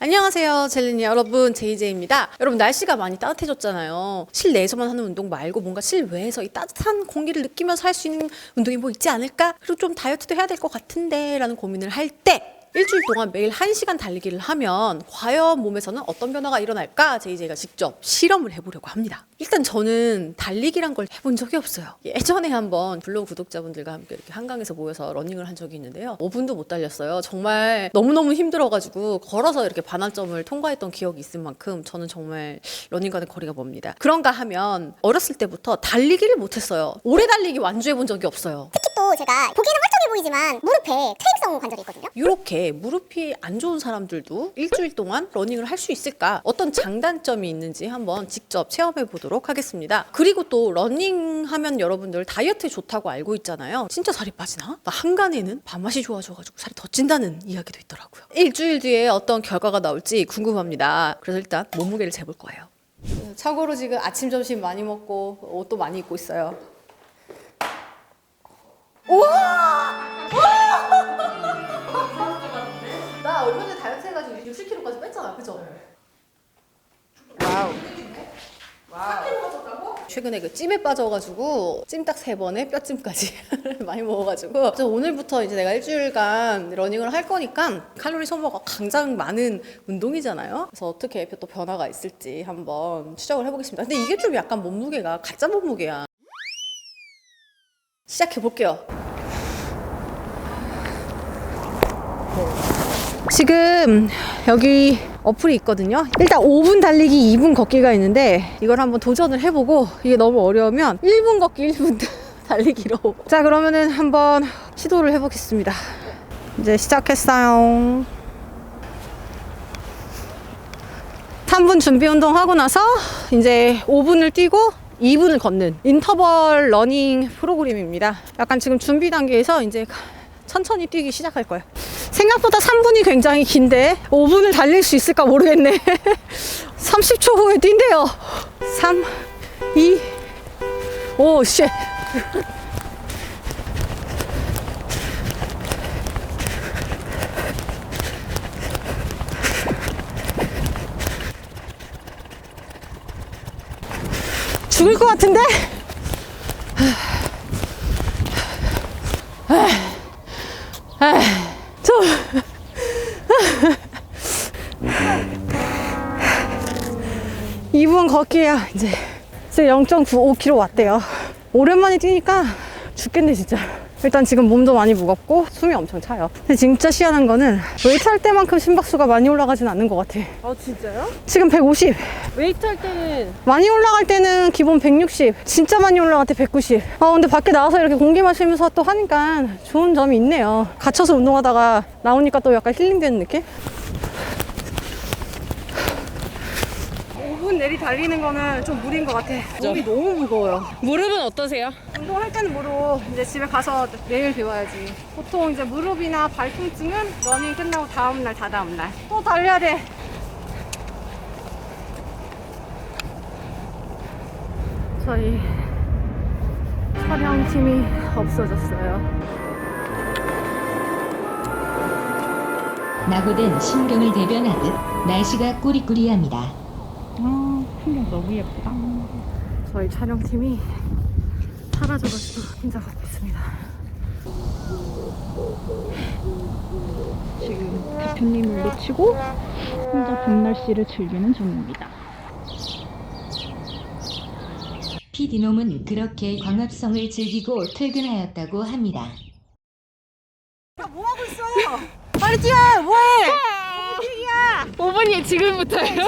안녕하세요, 젤리니 여러분, 제이제입니다. 여러분, 날씨가 많이 따뜻해졌잖아요. 실내에서만 하는 운동 말고 뭔가 실외에서 이 따뜻한 공기를 느끼면서 할 수 있는 운동이 뭐 있지 않을까? 그리고 좀 다이어트도 해야 될 것 같은데 라는 고민을 할때 일주일 동안 매일 1시간 달리기를 하면 과연 몸에서는 어떤 변화가 일어날까? 제이제가 직접 실험을 해보려고 합니다. 일단 저는 달리기란 걸 해본 적이 없어요. 예전에 한번 블로그 구독자분들과 함께 이렇게 한강에서 모여서 러닝을 한 적이 있는데요. 5분도 못 달렸어요. 정말 너무너무 힘들어가지고 걸어서 이렇게 반환점을 통과했던 기억이 있을 만큼 저는 정말 러닝과는 거리가 멉니다. 그런가 하면 어렸을 때부터 달리기를 못했어요. 오래 달리기 완주해 본 적이 없어요. 또 제가 보기에는 멀쩡해 보이지만 무릎에 퇴행성 관절이 있거든요. 이렇게 무릎이 안 좋은 사람들도 일주일 동안 러닝을 할 수 있을까? 어떤 장단점이 있는지 한번 직접 체험해 보도록 하겠습니다. 그리고 또 러닝 하면 여러분들 다이어트에 좋다고 알고 있잖아요. 진짜 살이 빠지나? 나 한간에는 밥맛이 좋아져가지고 살이 더 찐다는 이야기도 있더라고요. 일주일 뒤에 어떤 결과가 나올지 궁금합니다. 그래서 일단 몸무게를 재볼 거예요. 참고로 지금 아침, 점심 많이 먹고 옷도 많이 입고 있어요. 나 얼마 전에 다이어트 해가지고 60kg까지 뺐잖아, 그죠? 와우. 최근에 그 찜에 빠져가지고 찜딱세 번에 뼈찜까지 많이 먹어가지고 그래서 오늘부터 이제 내가 일주일간 러닝을 할 거니까 칼로리 소모가 가장 많은 운동이잖아요. 그래서 어떻게 또 변화가 있을지 한번 추적을 해보겠습니다. 근데 이게 좀 약간 몸무게가 가짜 몸무게야. 시작해 볼게요. 지금 여기 어플이 있거든요. 일단 5분 달리기, 2분 걷기가 있는데 이걸 한번 도전을 해보고 이게 너무 어려우면 1분 걷기, 1분 달리기로. 자, 그러면은 한번 시도를 해보겠습니다. 이제 시작했어요. 3분 준비 운동 하고 나서 이제 5분을 뛰고 2분을 걷는 인터벌 러닝 프로그램입니다. 약간 지금 준비 단계에서 이제 천천히 뛰기 시작할 거예요. 생각보다 3분이 굉장히 긴데 5분을 달릴 수 있을까 모르겠네. 30초 후에 뛴대요. 3, 2, 5, 쉣. 죽을 것 같은데? 저 2분 걷기야 이제 0.95km 왔대요. 오랜만에 뛰니까 죽겠네 진짜 일단 지금 몸도 많이 무겁고 숨이 엄청 차요 근데 진짜 희한한 거는 웨이트 할 때만큼 심박수가 많이 올라가진 않는 것 같아 아 진짜요? 지금 150 웨이트 할 때는 많이 올라갈 때는 기본 160 진짜 많이 올라갈 때 190. 아 근데 밖에 나와서 이렇게 공기 마시면서 또 하니까 좋은 점이 있네요. 갇혀서 운동하다가 나오니까 또 약간 힐링되는 느낌? 5분 내리 달리는 거는 좀 무리인 것 같아. 몸이 너무 무거워요. 무릎은 어떠세요? 운동할 때는 무릎 이제 집에 가서 내일 배워야지. 보통 이제 무릎이나 발통증은 러닝 끝나고 다음날 다다음날 또 달려야 돼. 저희 촬영팀이 없어졌어요. 낙오된 신경을 대변하듯 날씨가 꾸리꾸리합니다. 저희 촬영팀이 사라져가지고 혼자 걷고 있습니다. 지금 대표님을 놓치고 혼자 봄날씨를 즐기는 중입니다. 피디놈은 그렇게 광합성을 즐기고 퇴근하였다고 합니다. 빨리 뛰어! 뭐해! 5분이 지금부터예요?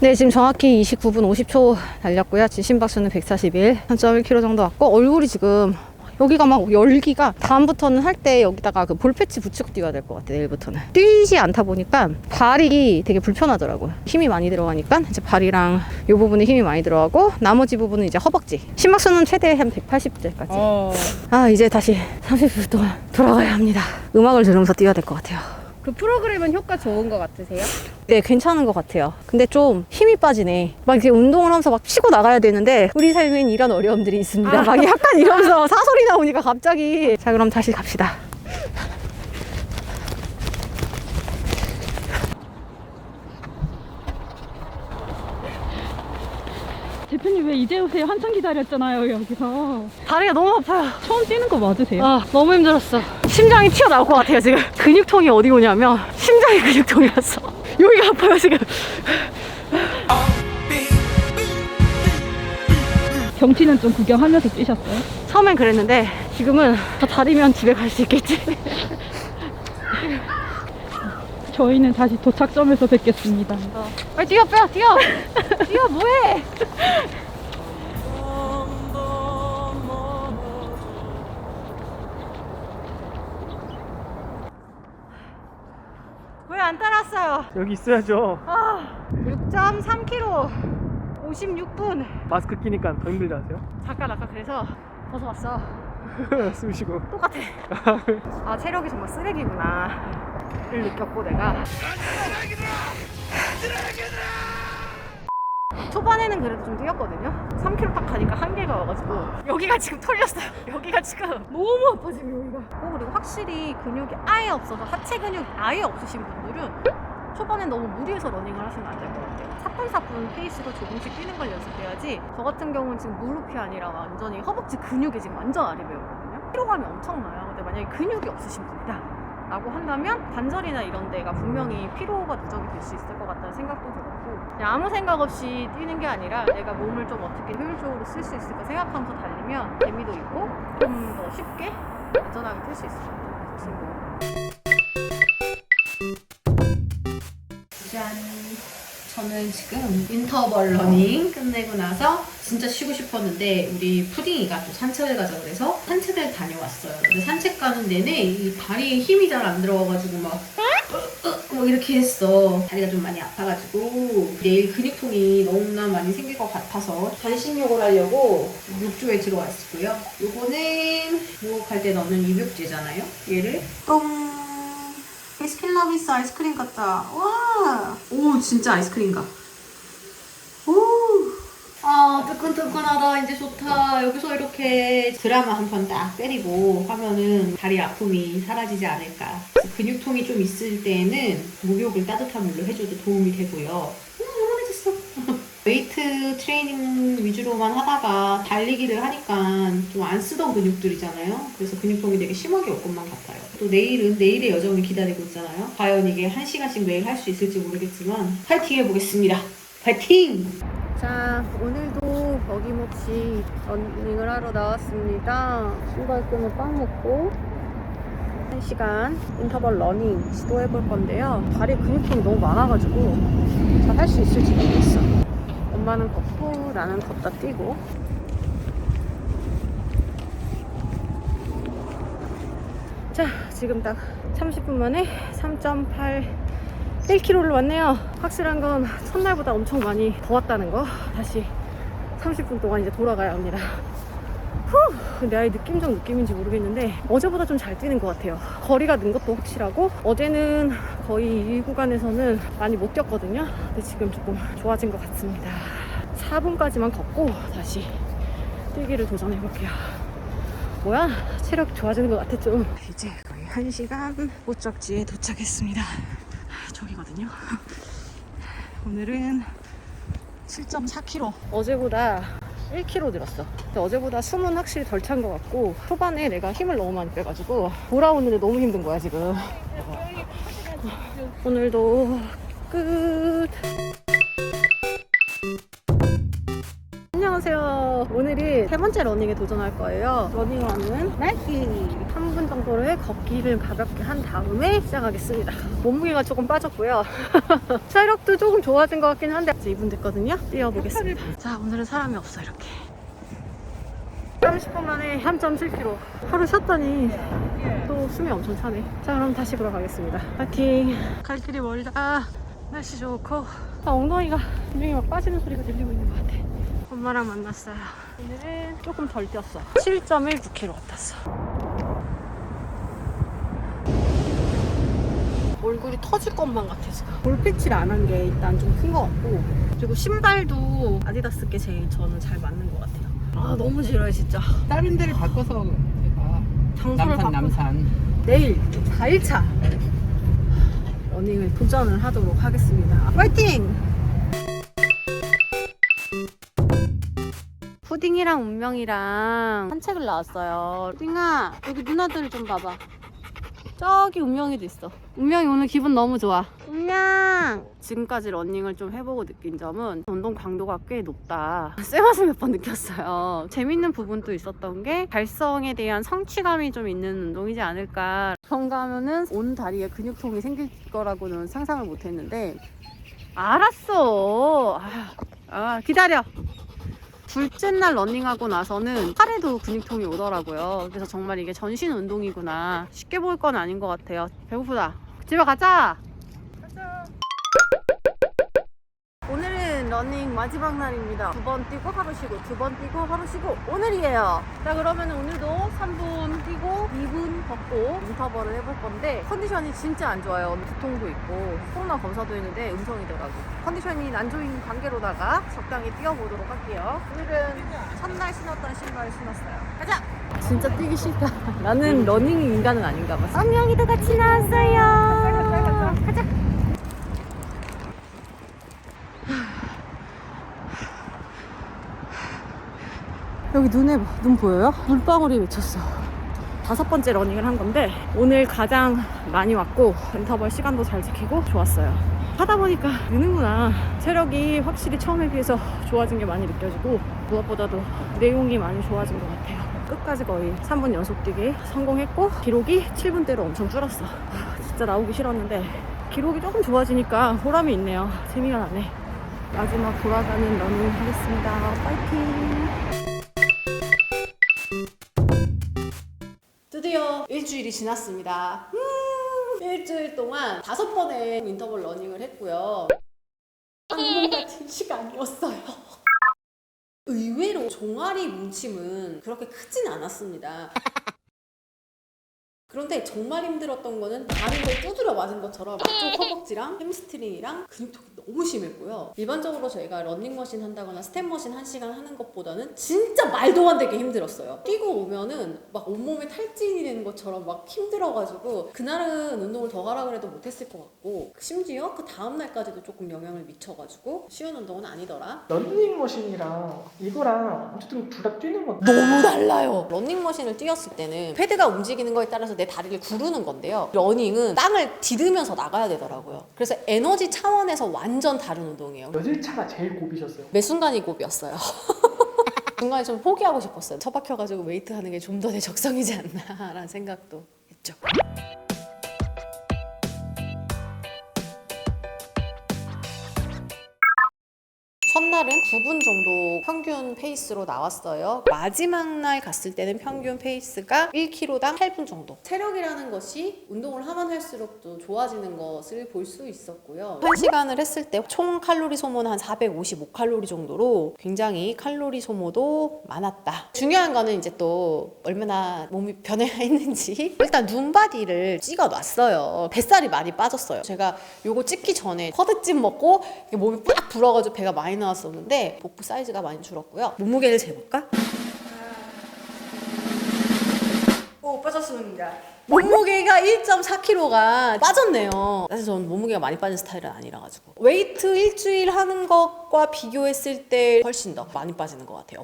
네, 지금 정확히 29분 50초 달렸고요. 지금 심박수는 141, 3.1kg 정도 왔고, 얼굴이 지금 여기가 막 열기가 다음부터는 할 때 여기다가 그 볼패치 붙이고 뛰어야 될 것 같아, 내일부터는. 뛰지 않다 보니까 발이 되게 불편하더라고요. 힘이 많이 들어가니까 이제 발이랑 이 부분에 힘이 많이 들어가고, 나머지 부분은 이제 허벅지. 심박수는 최대 한 180대까지. 어. 아, 이제 다시 30분 동안 돌아가야 합니다. 음악을 들으면서 뛰어야 될 것 같아요. 그 프로그램은 효과 좋은 것 같으세요? 네, 괜찮은 것 같아요. 근데 좀 힘이 빠지네. 막 이렇게 운동을 하면서 막 치고 나가야 되는데 우리 삶엔 이런 어려움들이 있습니다. 막 약간 이러면서 사소리 나오니까 갑자기 자 그럼 다시 갑시다. 대표님 왜 이제 오세요? 한참 기다렸잖아요 여기서. 다리가 너무 아파요. 처음 뛰는 거 맞으세요? 아, 너무 힘들었어. 심장이 튀어나올 것 같아요, 지금. 근육통이 어디 오냐면, 심장이 근육통이 왔어. 여기가 아파요, 지금. 경치는 좀 구경하면서 뛰셨어요? 처음엔 그랬는데, 지금은 저 다리면 집에 갈 수 있겠지. 저희는 다시 도착점에서 뵙겠습니다. 빨리 뛰어, 빼, 뛰어. 뛰어, 뭐해? 왜 안 따랐어요? 여기 있어야죠. 아, 6.3km, 56분. 마스크 끼니까 더 힘들지 않으세요? 잠깐 아까 그래서 벗어왔어. 숨 쉬고. 똑같아. 아 체력이 정말 쓰레기구나. 를 느꼈고 내가. 초반에는 그래도 좀 뛰었거든요. 3km 딱 가니까 한계가 와가지고 여기가 지금 털렸어요. 여기가 지금 너무 아파 지금 여기가. 어, 그리고 확실히 근육이 아예 없어서 하체 근육 아예 없으신 분들은 초반엔 너무 무리해서 러닝을 하시면 안 될 것 같아요. 사뿐사뿐 페이스로 조금씩 뛰는 걸 연습해야지. 저 같은 경우는 지금 무릎이 아니라 완전히 허벅지 근육이 지금 완전 아래 배우거든요. 피로감이 엄청나요. 근데 만약에 근육이 없으신 분이다. 라고 한다면 관절이나 이런 데가 분명히 피로가 누적이 될 수 있을 것 같다는 생각도 들었고 그냥 아무 생각 없이 뛰는 게 아니라 내가 몸을 좀 어떻게 효율적으로 쓸 수 있을까 생각하면서 달리면 재미도 있고 좀 더 쉽게 안전하게 뛸 수 있을 것 같아요. 그 친구. 짠. 저는 지금 인터벌 러닝 끝내고 나서 진짜 쉬고 싶었는데 우리 푸딩이가 또 산책을 가자 그래서 산책을 다녀왔어요. 근데 산책 가는 내내 이 다리에 힘이 잘 안 들어가가지고 막 으, 으, 뭐 이렇게 했어. 다리가 좀 많이 아파가지고 내일 근육통이 너무나 많이 생길 것 같아서 단식욕을 하려고 욕조에 들어왔고요. 요거는 목욕할 때 넣는 입욕제잖아요. 얘를 똥 스킨러비스 아이스크림 같다. 와, 오 진짜 아이스크림가. 오, 아 뜨끈뜨끈하다. 이제 좋다. 여기서 이렇게 드라마 한 편 딱 때리고 하면은 다리 아픔이 사라지지 않을까. 근육통이 좀 있을 때는 목욕을 따뜻한 물로 해줘도 도움이 되고요. 음, 영원해졌어. 웨이트 트레이닝 위주로만 하다가 달리기를 하니까 좀 안 쓰던 근육들이잖아요. 그래서 근육통이 되게 심하게 올 것만 같아요. 또 내일은 내일의 여정을 기다리고 있잖아요. 과연 이게 한 시간씩 매일 할 수 있을지 모르겠지만 파이팅 해보겠습니다. 파이팅! 자, 오늘도 어김없이 러닝을 하러 나왔습니다. 신발끈을 빵 했고 1시간 인터벌 러닝 시도해 볼 건데요. 다리 근육통이 너무 많아가지고 잘 할 수 있을지 모르겠어. 엄마는 걷고 나는 걷다 뛰고 자 지금 딱 30분 만에 3.8 1km를 왔네요 확실한 건 첫날보다 엄청 많이 더웠다는 거 다시 30분 동안 이제 돌아가야 합니다 후, 나의 느낌적 느낌인지 모르겠는데 어제보다 좀 잘 뛰는 것 같아요. 거리가 는 것도 확실하고 어제는 거의 이 구간에서는 많이 못 뛰었거든요. 근데 지금 조금 좋아진 것 같습니다. 4분까지만 걷고 다시 뛰기를 도전해 볼게요. 뭐야? 체력 좋아지는 것 같아 좀. 이제 거의 1시간 목적지에 도착했습니다. 저기거든요. 오늘은 7.4km. 어제보다 1kg 늘었어. 어제보다 숨은 확실히 덜 찬 것 같고 초반에 내가 힘을 너무 많이 빼가지고 돌아오는데 너무 힘든 거야 지금. 오늘도 끝. 번째 러닝에 도전할 거예요. 러닝하는 날씨. 3분 정도를 걷기를 가볍게 한 다음에 시작하겠습니다. 몸무게가 조금 빠졌고요. 체력도 조금 좋아진 것 같긴 한데 이제 2분 됐거든요. 뛰어보겠습니다. 자, 오늘은 사람이 없어 이렇게. 30분 만에 3.7km. 하루 쉬었더니 또 숨이 엄청 차네. 자, 그럼 다시 돌아가겠습니다. 파이팅. 갈 길이 멀다. 날씨 좋고. 아, 엉덩이가 분명히 막 빠지는 소리가 들리고 있는 것 같아. 엄마랑 만났어요. 오늘은 조금 덜 뛰었어. 7.19km 갔다 왔어. 얼굴이 터질 것만 같아 지금. 볼빛을 안한 게 일단 좀 큰 것 같고 그리고 신발도 아디다스 게 제일 저는 잘 맞는 것 같아요. 아 너무 싫어요 진짜. 다른 데를 바꿔서 해봐. 장소를 남산 바꿔 남산. 내일 4일차 러닝을 도전을 하도록 하겠습니다. 파이팅! 푸딩이랑 운명이랑 산책을 나왔어요. 푸딩아, 여기 누나들 좀 봐봐. 저기 운명이도 있어. 운명이 오늘 기분 너무 좋아. 운명! 지금까지 러닝을 좀 해보고 느낀 점은 운동 강도가 꽤 높다. 쎄맛을 몇 번 느꼈어요. 재밌는 부분도 있었던 게 달성에 대한 성취감이 좀 있는 운동이지 않을까. 그런가 하면은 온 다리에 근육통이 생길 거라고는 상상을 못 했는데 알았어. 아, 아, 기다려. 둘째 날 러닝하고 나서는 팔에도 근육통이 오더라고요. 그래서 정말 이게 전신 운동이구나. 쉽게 볼 건 아닌 것 같아요. 배고프다. 집에 가자. 러닝 마지막 날입니다. 두 번 뛰고 하루 쉬고 두 번 뛰고 하루 쉬고 오늘이에요. 자 그러면 오늘도 3분 뛰고 2분 걷고 인터벌을 해볼 건데 컨디션이 진짜 안 좋아요. 두통도 있고 코로나 검사도 했는데 음성이더라고. 컨디션이 안 좋은 관계로다가 적당히 뛰어보도록 할게요. 오늘은 첫날 신었던 신발 신었어요. 가자! 진짜 뛰기 싫다. 나는 러닝 인간은 아닌가 봐. 쌍명이도 같이 나왔어요. 가자. 여기 눈에 눈 보여요? 물방울이 맺혔어. 다섯 번째 러닝을 한 건데 오늘 가장 많이 왔고 인터벌 시간도 잘 지키고 좋았어요. 하다 보니까 느는구나. 체력이 확실히 처음에 비해서 좋아진 게 많이 느껴지고 무엇보다도 내용이 많이 좋아진 것 같아요. 끝까지 거의 3분 연속 뛰기 성공했고 기록이 7분대로 엄청 줄었어. 아, 진짜 나오기 싫었는데 기록이 조금 좋아지니까 보람이 있네요. 재미가 나네. 마지막 돌아가는 러닝 하겠습니다. 파이팅! 드디어 일주일이 지났습니다. 음, 일주일 동안 다섯 번의 인터벌 러닝을 했고요. 방금 같은 시간이었어요. 의외로 종아리 뭉침은 그렇게 크진 않았습니다. 그런데 정말 힘들었던 거는 다른 걸 두드려 맞은 것처럼 앞쪽 허벅지랑 햄스트링이랑 근육통이 너무 심했고요. 일반적으로 저희가 런닝머신 한다거나 스텝머신 한 시간 하는 것보다는 진짜 말도 안 되게 힘들었어요. 뛰고 오면은 막 온몸에 탈진이 되는 것처럼 막 힘들어가지고 그날은 운동을 더 하라 그래도 못했을 것 같고 심지어 그 다음날까지도 조금 영향을 미쳐가지고 쉬운 운동은 아니더라. 런닝머신이랑 이거랑 어쨌든 둘 다 뛰는 건 너무 달라요. 러닝머신을 뛰었을 때는 패드가 움직이는 거에 따라서 내 다리를 구르는 건데요. 러닝은 땅을 디드면서 나가야 되더라고요. 그래서 에너지 차원에서 완전 다른 운동이에요. 몇일 차가 제일 고비셨어요? 매 순간이 고비였어요. 중간에 좀 포기하고 싶었어요. 처박혀가지고 웨이트 하는 게 좀 더 내 적성이지 않나라는 생각도 했죠. 첫날은 9분 정도 평균 페이스로 나왔어요. 마지막 날 갔을 때는 평균 페이스가 1km당 8분 정도. 체력이라는 것이 운동을 하면 할수록 또 좋아지는 것을 볼 수 있었고요. 1시간을 했을 때 총 칼로리 소모는 한 455칼로리 정도로 굉장히 칼로리 소모도 많았다. 중요한 거는 이제 또 얼마나 몸이 변해야 했는지 일단 눈바디를 찍어 놨어요. 뱃살이 많이 빠졌어요. 제가 요거 찍기 전에 커드찜 먹고 몸이 빡 불어가지고 배가 많이 나왔 었는데 복부 사이즈가 많이 줄었고요. 몸무게를 재볼까? 오 빠졌습니다. 몸무게가 1.4kg가 빠졌네요. 사실 저는 몸무게가 많이 빠진 스타일은 아니라 가지고 웨이트 일주일 하는 것과 비교했을 때 훨씬 더 많이 빠지는 것 같아요.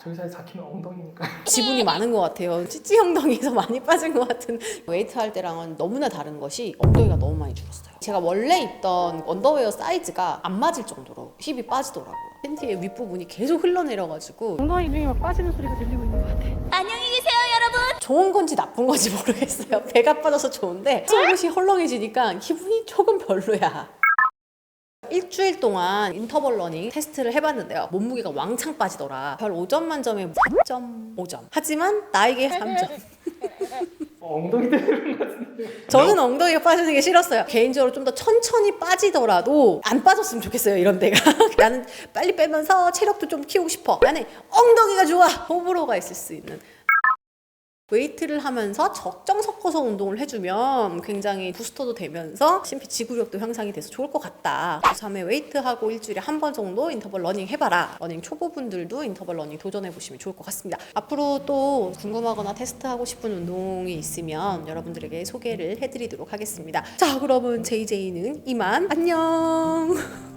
저기 사이 4kg 엉덩이니까 지분이 많은 것 같아요. 찌찌 엉덩이에서 많이 빠진 것 같은 웨이트 할 때랑은 너무나 다른 것이 엉덩이가 너무 많이 줄었어요. 제가 원래 입던 언더웨어 사이즈가 안 맞을 정도로 힙이 빠지더라고요. 팬티의 윗부분이 계속 흘러내려가지고 엉덩이 중에 막 빠지는 소리가 들리고 있는 것 같아. 안녕히 계세요, 여러분. 좋은 건지 나쁜 건지 모르겠어요. 배가 빠져서 좋은데 속옷이 헐렁해지니까 기분이 조금 별로야. 일주일 동안 인터벌 러닝 테스트를 해봤는데요. 몸무게가 왕창 빠지더라. 별 5점 만점에 4.5점. 하지만 나에게 3점. 어, 엉덩이 그런 것 같은데 저는 엉덩이가 빠지는 게 싫었어요. 개인적으로 좀 더 천천히 빠지더라도 안 빠졌으면 좋겠어요. 이런 데가. 나는 빨리 빼면서 체력도 좀 키우고 싶어. 나는 엉덩이가 좋아. 호불호가 있을 수 있는. 웨이트를 하면서 적정 섞어서 운동을 해주면 굉장히 부스터도 되면서 심피 지구력도 향상이 돼서 좋을 것 같다. 3회 웨이트하고 일주일에 한 번 정도 인터벌 러닝 해봐라. 러닝 초보분들도 인터벌 러닝 도전해보시면 좋을 것 같습니다. 앞으로 또 궁금하거나 테스트하고 싶은 운동이 있으면 여러분들에게 소개를 해드리도록 하겠습니다. 자, 그러면 JJ는 이만 안녕!